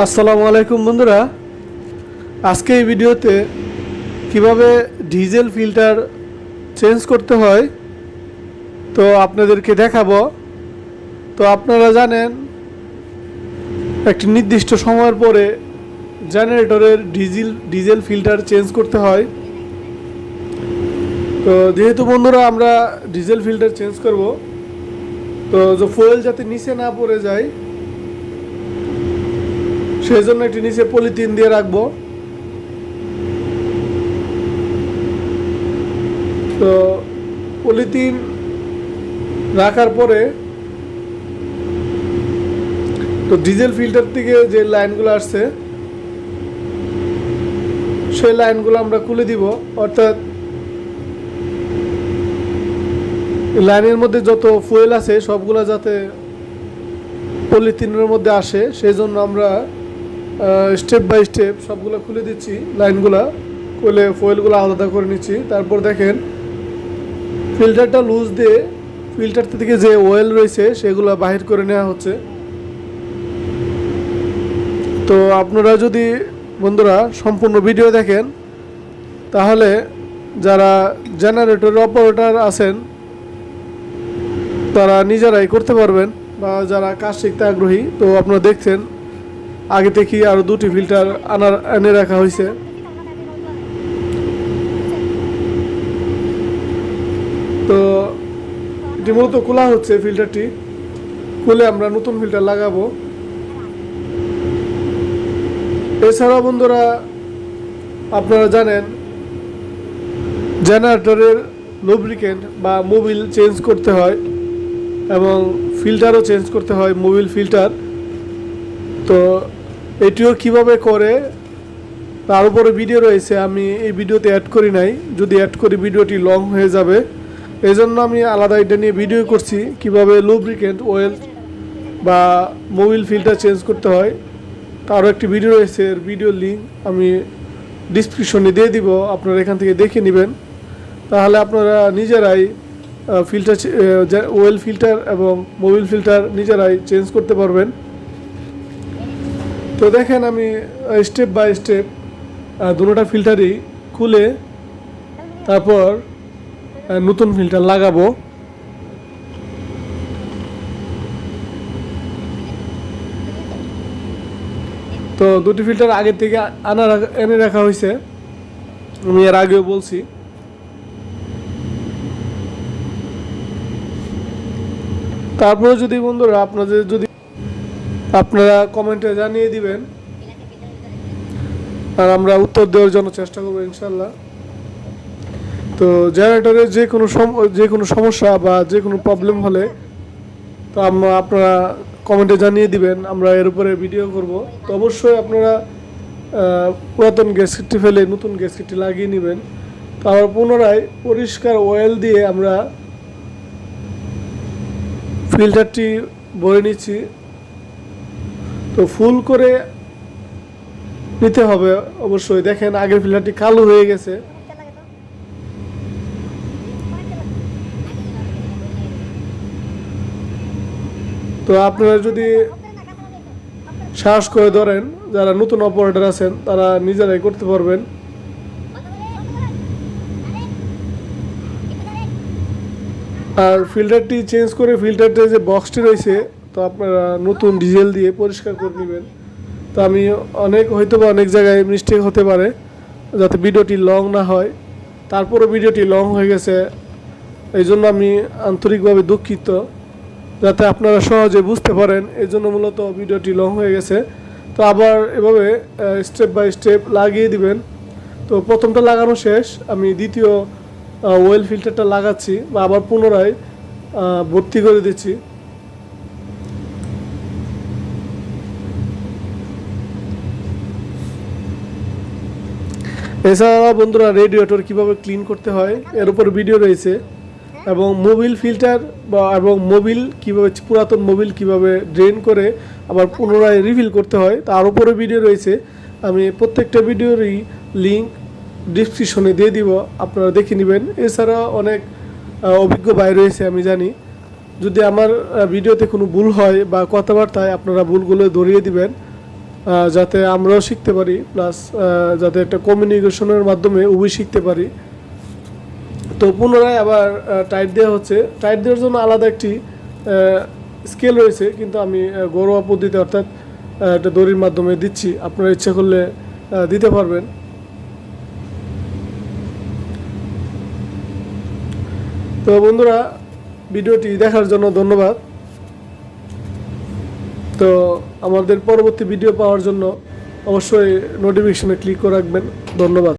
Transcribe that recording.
আসসালামু আলাইকুম বন্ধুরা। আজকে এই ভিডিওতে কীভাবে ডিজেল ফিল্টার চেঞ্জ করতে হয়, তো আপনাদেরকে দেখাবো। তো আপনারা জানেন, একটি নির্দিষ্ট সময়ের পরে জেনারেটরের ডিজেল ডিজেল ফিল্টার চেঞ্জ করতে হয়। তো যেহেতু বন্ধুরা আমরা ডিজেল ফিল্টার চেঞ্জ করব, তো ফুয়েল যাতে নিচে না পড়ে যায় সেই জন্য একটি নিচে পলিথিন দিয়ে রাখব। তো পলিথিন রাখার পরে তো ডিজেল ফিল্টার থেকে যে লাইনগুলো আসছে, সেই লাইনগুলো আমরা খুলে দিব। অর্থাৎ লাইনের মধ্যে যত ফুয়েল আছে, সবগুলো যাতে পলিথিনের মধ্যে আসে সেই জন্য আমরা স্টেপ বাই স্টেপ সবগুলো খুলে দিচ্ছি, লাইনগুলা খুলে ফুয়েলগুলো আলাদা করে নিচ্ছি। তারপর দেখেন ফিল্টারটা লুজ দিয়ে ফিল্টার থেকে যে অয়েল রয়েছে, সেগুলো বাহির করে নেওয়া হচ্ছে। তো আপনারা যদি, বন্ধুরা, সম্পূর্ণ ভিডিও দেখেন, তাহলে যারা জেনারেটর অপারেটর আছেন, তারা নিজেরাই করতে পারবেন, বা যারা কাজ শিখতে আগ্রহী, তো আপনারা দেখছেন আগে থেকে আরও দুটি ফিল্টার আনার, এনে রাখা হয়েছে তো এটি মূলত খোলা হচ্ছে ফিল্টারটি। খুলে আমরা নতুন ফিল্টার লাগাবো। এছাড়াও বন্ধুরা, আপনারা জানেন, জেনারেটরের লুব্রিকেন্ট বা মোবিল চেঞ্জ করতে হয় এবং ফিল্টারও চেঞ্জ করতে হয় মোবিল ফিল্টার তো এটিও কীভাবে করে, তার উপরে ভিডিও রয়েছে, আমি এই ভিডিওতে অ্যাড করি নাই। যদি অ্যাড করি ভিডিওটি লং হয়ে যাবে। এই জন্য আমি আলাদা এটা নিয়ে ভিডিও করছি, কীভাবে লুব্রিকেন্ট ওয়েল বা মোবিল ফিল্টার চেঞ্জ করতে হয়। তারও একটি ভিডিও রয়েছে, এর ভিডিও লিঙ্ক আমি ডিসক্রিপশনে দিয়ে দিব, আপনারা এখান থেকে দেখে নেবেন। তাহলে আপনারা নিজেরাই ফিল্টার ওয়েল ফিল্টার এবং মোবিল ফিল্টার নিজেরাই চেঞ্জ করতে পারবেন। তো দেখেন আমি স্টেপ বাই স্টেপ দুটোটা ফিল্টারই খুলে তারপর নতুন ফিল্টার লাগাবো। তো দুটি ফিল্টার আগে থেকে আনা এনে রাখা হয়েছে। আমি এর আগেও বলছি। তারপরে যদি বন্ধুরা আপনাদের যদি আপনারা কমেন্টে জানিয়ে দিবেন। আর আমরা উত্তর দেওয়ার জন্য চেষ্টা করব ইনশাল্লাহ। তো জেনারেটরের যে কোনো যে কোনো সমস্যা বা যে কোনো প্রবলেম হলে তো আমরা আপনারা কমেন্টে জানিয়ে দিবেন, আমরা এর উপরে ভিডিও করব। তো অবশ্যই আপনারা পুরাতন গ্যাসকিটটি ফেলে নতুন গ্যাসকিটটি লাগিয়ে নেবেন। তো আবার পুনরায় পরিষ্কার অয়েল দিয়ে আমরা ফিল্টারটি ভরে নিচ্ছি। তো ফুল করে নিতে হবে অবশ্যই। দেখেন আগের ফিল্টারটি কালো হয়ে গেছে। তো আপনারা যদি সাহস করে ধরেন, যারা নতুন অপারেটর আছেন, তারা নিজেরাই করতে পারবেন। আর ফিল্টারটি চেঞ্জ করে ফিল্টারটা যে বক্সটি রয়েছে তো আপনারা নতুন ডিজেল দিয়ে পরিষ্কার করে নেবেন তো আমি অনেক হয়তো বা অনেক জায়গায় মিস্টেক হতে পারে, যাতে ভিডিওটি লং না হয়। তারপরে ভিডিওটি লং হয়ে গেছে। এই জন্য আমি আন্তরিকভাবে দুঃখিত, যাতে আপনারা সহজে বুঝতে পারেন। এই জন্য মূলত ভিডিওটি লং হয়ে গেছে। তো আবার এভাবে স্টেপ বাই স্টেপ লাগিয়ে দিবেন। তো প্রথমটা লাগানো শেষ। আমি দ্বিতীয় ওয়েল ফিল্টারটা লাগাচ্ছি বা আবার পুনরায় ভর্তি করে দিচ্ছি। এছাড়া বন্ধুরা রেডিয়েটর কীভাবে ক্লিন করতে হয়, এর উপর ভিডিও রয়েছে। এবং মোবিল ফিল্টার বা এবং মোবিল কীভাবে, পুরাতন মোবিল কীভাবে ড্রেন করে আবার পুনরায় রিফিল করতে হয়, তার উপরে ভিডিও রয়েছে। আমি প্রত্যেকটা ভিডিওরই লিঙ্ক ডিসক্রিপশনে দিয়ে দিব, আপনারা দেখে নেবেন। এছাড়া অনেক অভিজ্ঞ ভাই রয়েছে, আমি জানি। যদি আমার ভিডিওতে কোনো ভুল হয় বা কথাবার্তায় আপনারা ভুলগুলো ধরিয়ে দিবেন যাতে আমরাও শিখতে পারি প্লাস যাতে একটা কমিউনিকেশনের মাধ্যমে উভয় শিখতে পারি। তো পুনরায় আবার টাইট দেওয়া হচ্ছে। টাইট দেওয়ার জন্য আলাদা একটি স্কেল রয়েছে, কিন্তু আমি ঘরোয়া পদ্ধতিতে অর্থাৎ একটা দড়ির মাধ্যমে দিচ্ছি। আপনারা ইচ্ছা করলে দিতে পারবেন। তো বন্ধুরা, ভিডিওটি দেখার জন্য ধন্যবাদ। তো আমাদের পরবর্তী ভিডিও পাওয়ার জন্য অবশ্যই নোটিফিকেশনে ক্লিক করে রাখবেন। ধন্যবাদ।